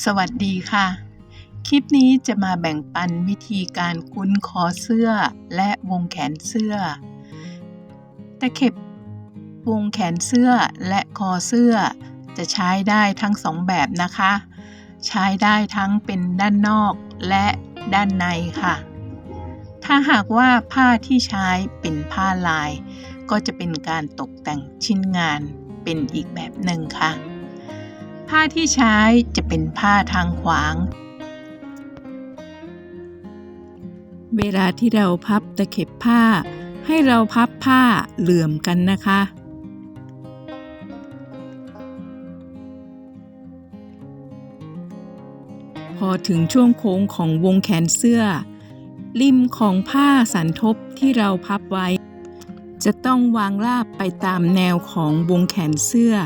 สวัสดีค่ะ คลิปนี้จะมาแบ่งปันวิธีการคุ้นคอเสื้อและวงแขนเสื้อ ตะเข็บวงแขนเสื้อและคอเสื้อ จะใช้ได้ทั้งสองแบบนะคะ ใช้ได้ทั้งเป็นด้านนอกและด้านในค่ะ ถ้าหากว่าผ้าที่ใช้เป็นผ้าลาย ก็จะเป็นการตกแต่งชิ้นงานเป็นอีกแบบหนึ่งค่ะ ผ้าที่ใช้จะเป็นผ้าทางขวาง เวลาที่เราพับตะเข็บผ้า ให้เราพับผ้าเหลื่อมกันนะคะ พอถึงช่วงโค้งของวงแขนเสื้อ ริมของผ้าสันทบที่เราพับไว้ จะต้องวางราบไปตามแนวของวงแขนเสื้อ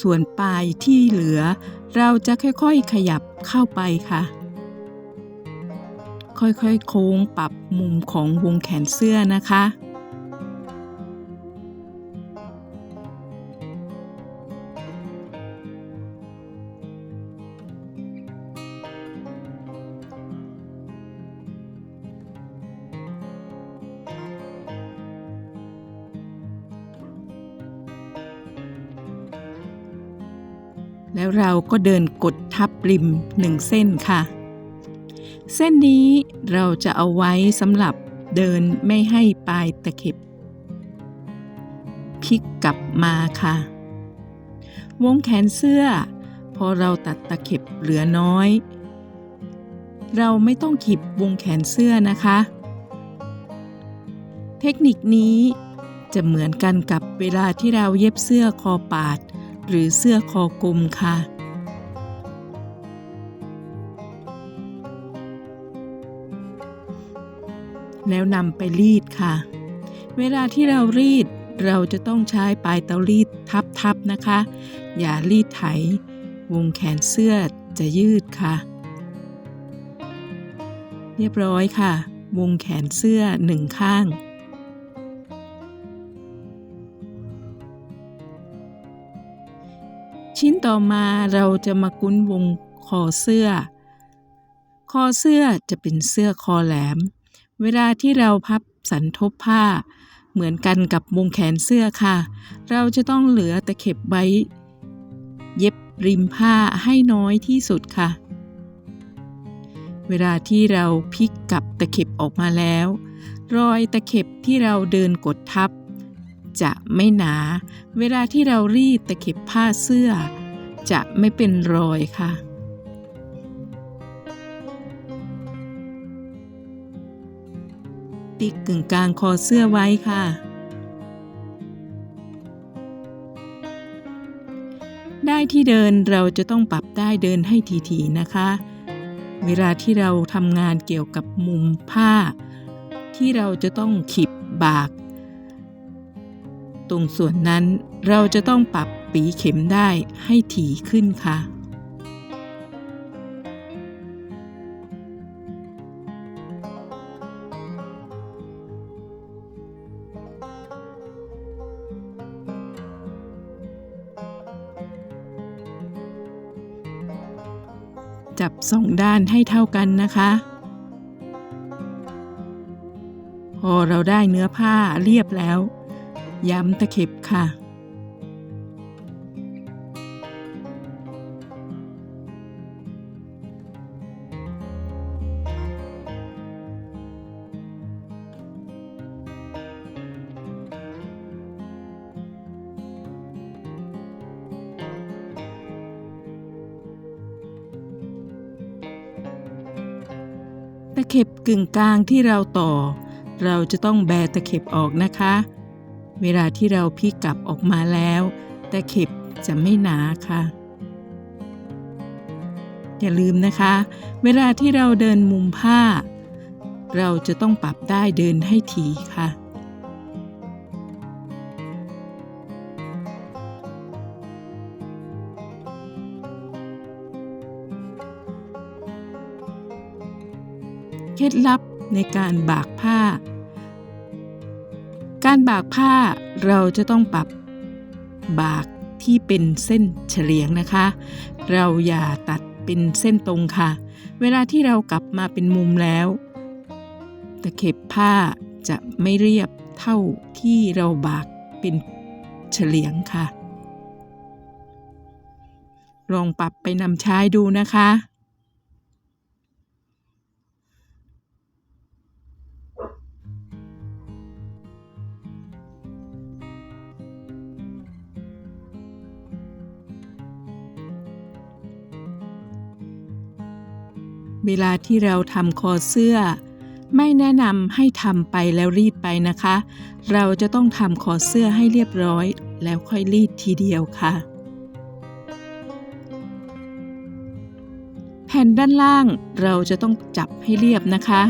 ส่วนปลายที่เหลือ เราจะค่อยๆขยับเข้าไปค่ะ ค่อยๆโค้งปรับมุมของวงแขนเสื้อนะคะ แล้วเราก็เดินกดทับริมหนึ่งเส้นค่ะ เส้นนี้เราจะเอาไว้สำหรับเดินไม่ให้ปลายตะเข็บพลิกกลับมาค่ะ วงแขนเสื้อ พอเราตัดตะเข็บเหลือน้อย เราไม่ต้องขีบวงแขนเสื้อนะคะ เทคนิคนี้จะเหมือนกันกับเวลาที่เราเย็บเสื้อคอปาด หรือเสื้อคอกลมค่ะ แล้วนำไปรีดค่ะ เวลาที่เรารีดเราจะต้องใช้ปลายเตารีดทับๆนะคะ อย่ารีดไถ วงแขนเสื้อจะยืดค่ะ เรียบร้อยค่ะ วงแขนเสื้อหนึ่งข้าง ต่อมาเราจะมากุ้นวงคอเสื้อ คอเสื้อจะเป็นเสื้อคอแหลม เวลาที่เราพับสันทบผ้า เหมือนกันกับวงแขนเสื้อค่ะ เราจะต้องเหลือตะเข็บไว้ เย็บริมผ้าให้น้อยที่สุดค่ะ เวลาที่เราพลิกกลับตะเข็บออกมาแล้ว รอยตะเข็บที่เราเดินกดทับ จะไม่หนา เวลาที่เรารีดตะเข็บผ้าเสื้อ จะไม่เป็นรอยค่ะ ติ๊กกึ่งกลางคอเสื้อไว้ค่ะ ได้ที่เดินเราจะต้องปรับได้เดินให้ทีๆนะคะ เวลาที่เราทำงานเกี่ยวกับมุมผ้า ที่เราจะต้องขีบบาก ตรงส่วนนั้นเราจะต้องปรับ ปีเข็มได้ให้ถี่ขึ้นค่ะ จับสองด้านให้เท่ากันนะคะพอเราได้เนื้อผ้าเรียบแล้ว ย้ำตะเข็บค่ะ เข็บกึ่งกลางที่เราต่อ เราจะต้องแบตะเข็บออกนะคะ เวลาที่เราพลิกกลับออกมาแล้วตะเข็บจะไม่หนาค่ะ อย่าลืมนะคะ เวลาที่เราเดินมุมผ้า เราจะต้องปรับได้เดินให้ถี่ค่ะ เคล็ดลับในการบากผ้า การบากผ้าเราจะต้องปรับบากที่เป็นเส้นเฉลียงนะคะ เราอย่าตัดเป็นเส้นตรงค่ะ เวลาที่เรากลับมาเป็นมุมแล้ว ตะเข็บผ้าจะไม่เรียบเท่าที่เราบากเป็นเฉลียงค่ะ ลองปรับไปนำใช้ดูนะคะ เวลาที่เราทำคอเสื้อ ไม่แนะนำให้ทำไปแล้วรีดไปนะคะ เราจะต้องทำคอเสื้อให้เรียบร้อย แล้วค่อยรีดทีเดียวค่ะ แผ่นด้านล่างเราจะต้องจับให้เรียบนะคะ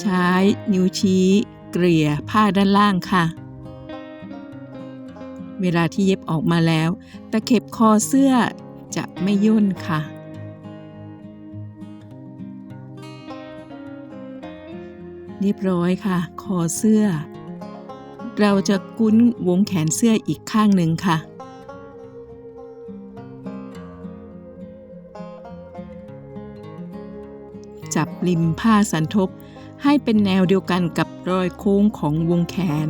ใช้นิ้วชี้ เกลี่ยผ้าด้านล่างค่ะ เวลาที่เย็บออกมาแล้ว ตะเข็บคอเสื้อจะไม่ย่นค่ะ เรียบร้อยค่ะ คอเสื้อ เราจะกุ้นวงแขนเสื้ออีกข้างหนึ่งค่ะจับริมผ้าสันทบให้เป็นแนวเดียวกันกับรอยโค้งของวงแขน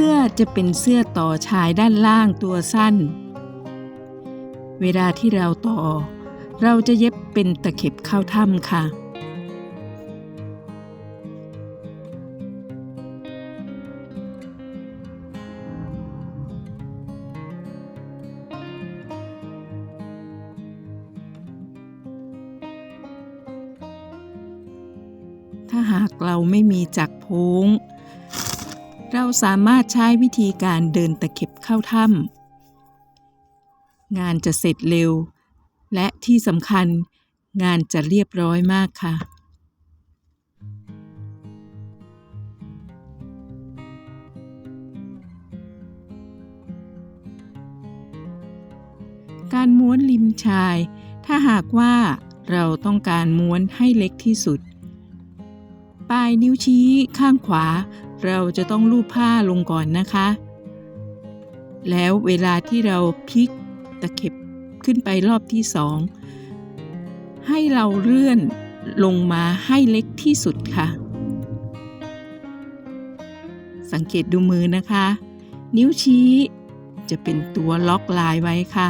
สื้อจะเป็นเสื้อต่อชายด้านล่างตัวสั้น เวลาที่เราต่อ เราจะเย็บเป็นตะเข็บเข้าถ้ำค่ะ ถ้าหากเราไม่มีจักรโพ้ง เราสามารถใช้วิธีการเดินตะเข็บเข้าถ้ำงานจะเสร็จเร็ว และที่สำคัญงานจะเรียบร้อยมากค่ะ การม้วนริมชาย ถ้าหากว่าเราต้องการม้วนให้เล็กที่สุด ปลายนิ้วชี้ข้างขวา เราจะต้องลูบผ้าลงก่อนนะคะ แล้วเวลาที่เราพลิกตะเข็บขึ้นไปรอบที่สองให้เราเลื่อนลงมาให้เล็กที่สุดค่ะ สังเกตดูมือนะคะ นิ้วชี้จะเป็นตัวล็อกลายไว้ค่ะ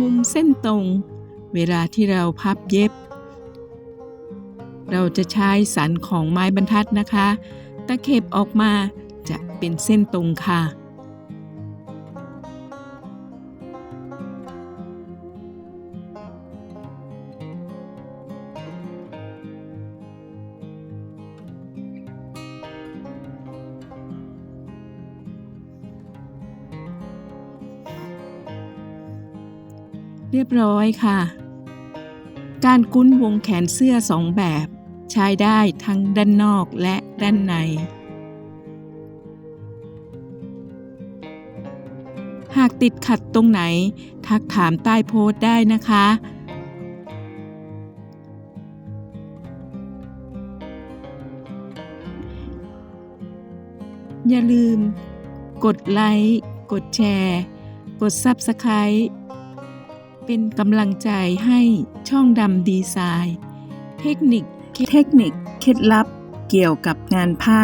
มุมเส้นตรง เวลาที่เราพับเย็บ เราจะใช้สันของไม้บรรทัดนะคะ ตะเข็บออกมาจะเป็นเส้นตรงค่ะ เรียบร้อยค่ะ การกุ้นวงแขนเสื้อสองแบบ ใช้ได้ทั้งด้านนอกและด้านใน หากติดขัดตรงไหน ทักถามใต้โพสต์ได้นะคะอย่าลืม กดไลค์ กดแชร์ กด Subscribe เป็นกำลังใจให้ช่องดำดีไซน์ เทคนิค เทคนิคเคล็ดลับเกี่ยวกับงานผ้า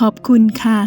ขอบคุณค่ะ